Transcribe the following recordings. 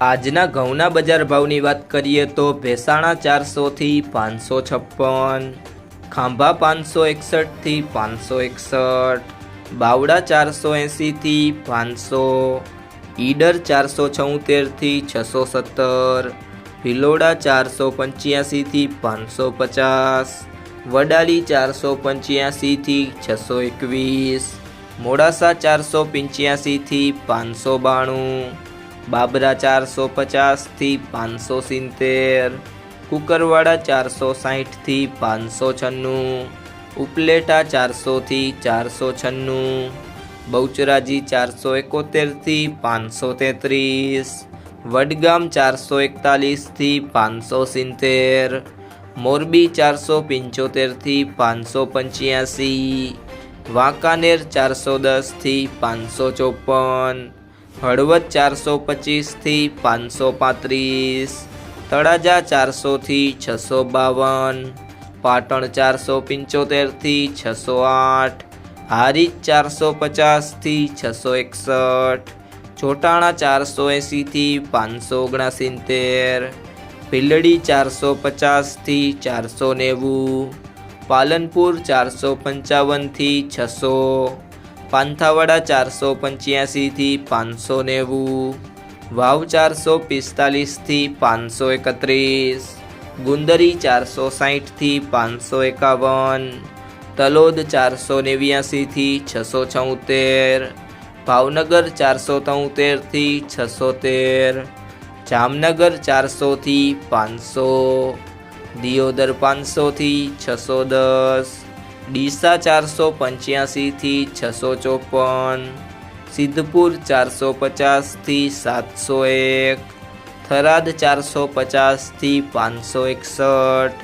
આજના ઘઉંના બજાર ભાવની વાત કરીએ તો ભેસાણા ચારસોથી પાંચસો છપ્પન, ખાંભા પાંચસો એકસઠથી પાંચસો એકસઠ, બાવડા ચારસો એંસીથી પાંચસો, ઈડર ચારસો છોતેરથી છસો સત્તર, ભિલોડા ચારસો પંચ્યાસીથી પાંચસો પચાસ, વડાલી ચારસો પંચ્યાસીથી છસો એકવીસ, મોડાસા ચારસો પંચ્યાસીથી પાંચસો બાણું બાબરા ચારસો પચાસથી પાંચસો સિત્તેર, કુકરવાડા ચારસો સાહીઠથી પાંચસો છન્નું, ઉપલેટા ચારસોથી ચારસો છન્નું, બહુચરાજી ચારસો એકોતેરથી પાંચસો તેત્રીસ, વડગામ ચારસો એકતાલીસથી પાંચસો સિત્તેર, મોરબી ચારસો પંચોતેરથી પાંચસો પંચ્યાસી, વાંકાનેર ચારસો દસથી પાંચસો ચોપન હળવદ ચારસો પચીસથી પાંચસો પાંત્રીસ, તળાજા ચારસોથી છસો બાવન, પાટણ ચારસો પંચોતેરથી છસો આઠ, હારીજ ચારસો પચાસથી છસો એકસઠ, ચોટાણા ચારસો એંસીથી પાંચસો ઓગણસિત્તેર, ભીલડી ચારસો પચાસથી ચારસો નેવું, પાલનપુર ચારસો પંચાવનથી છસો પાંથાવાડા ચારસો પંચ્યાસીથી પાંચસો નેવું, વાવ ચારસો પિસ્તાલીસથી પાંચસો એકત્રીસ, ગુંદરી ચારસો સાહીઠથી પાંચસો એકાવન, તલોદ ચારસો નેવ્યાસીથી છસો છોતેર, ભાવનગર ચારસો તોતેરથી છસો તેર, જામનગર ચારસોથી પાંચસો, દિયોદર પાંચસોથી છસો દસ ડીસા ચારસો પંચ્યાસીથી છસો ચોપન, સિદ્ધપુર ચારસો પચાસથી સાતસો એક, થરાદ ચારસો પચાસથી પાંચસો એકસઠ,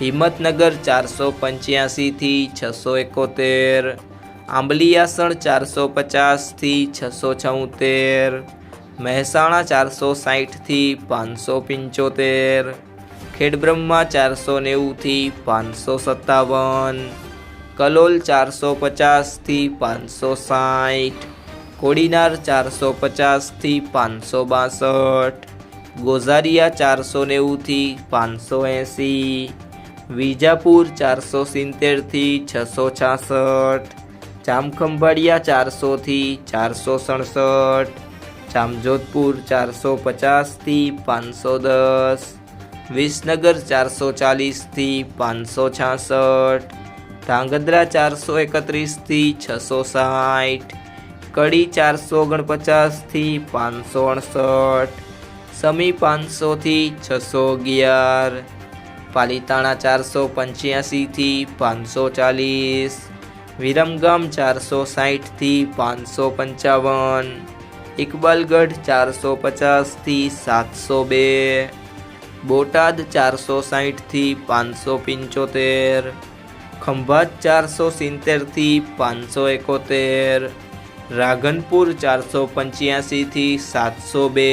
હિંમતનગર ચારસો પંચ્યાસીથી છસો એકોતેર, આંબલિયાસણ ચારસો પચાસથી છસો છોતેર, મહેસાણા ચારસો સાહીઠથી પાંચસો પંચોતેર, ખેડબ્રહ્મા ચારસો નેવુંથી પાંચસો સત્તાવન કલોલ ચારસો પચાસથી પાંચસો સાઠ, કોડીનાર ચારસો પચાસથી પાંચસો બાસઠ, ગોઝારિયા ચારસો નેવુંથી પાંચસો એંસી, વિજાપુર ચારસો સિત્તેરથી છસો છાસઠ, જામખંભાળિયા ચારસોથી ચારસો સડસઠ, જામજોધપુર ચારસો પચાસથી પાંચસો દસ, વિસનગર ચારસો ચાલીસથી પાંચસો છાસઠ ધાંગધ્રા ચારસો એકત્રીસથી છસો સાઠ, કડી ચારસો ઓગણપચાસથી પાંચસો અડસઠ, સમી પાંચસોથી છસો અગિયાર, પાલીતાણા ચારસો પંચ્યાસીથી પાંચસો ચાલીસ, વિરમગામ ચારસો સાઠથી પાંચસો પંચાવન, ઇકબાલગઢ ચારસો પચાસથી સાતસો બે, બોટાદ ચારસો સાહીઠથી પાંચસો પંચોતેર ખંભાત ચારસો સિત્તેરથી પાંચસો એકોતેર રાધનપુર ચારસો પંચ્યાસીથી સાતસો બે,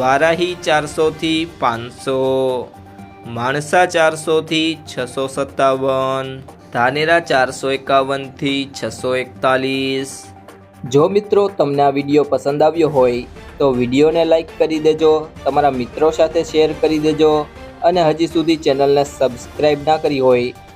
વારાહી ચારસોથી પાંચસો, માણસા ચારસોથી છસો સત્તાવન, ધાનેરા ચારસો એકાવનથી છસો એકતાલીસ. જો મિત્રો તમને આ વીડિયો પસંદ આવ્યો હોય, તો વિડીયોને લાઇક કરી દેજો, તમારા મિત્રો સાથે શેર કરી દેજો, અને હજી સુધી ચેનલને સબસ્ક્રાઈબ ના કરી હોય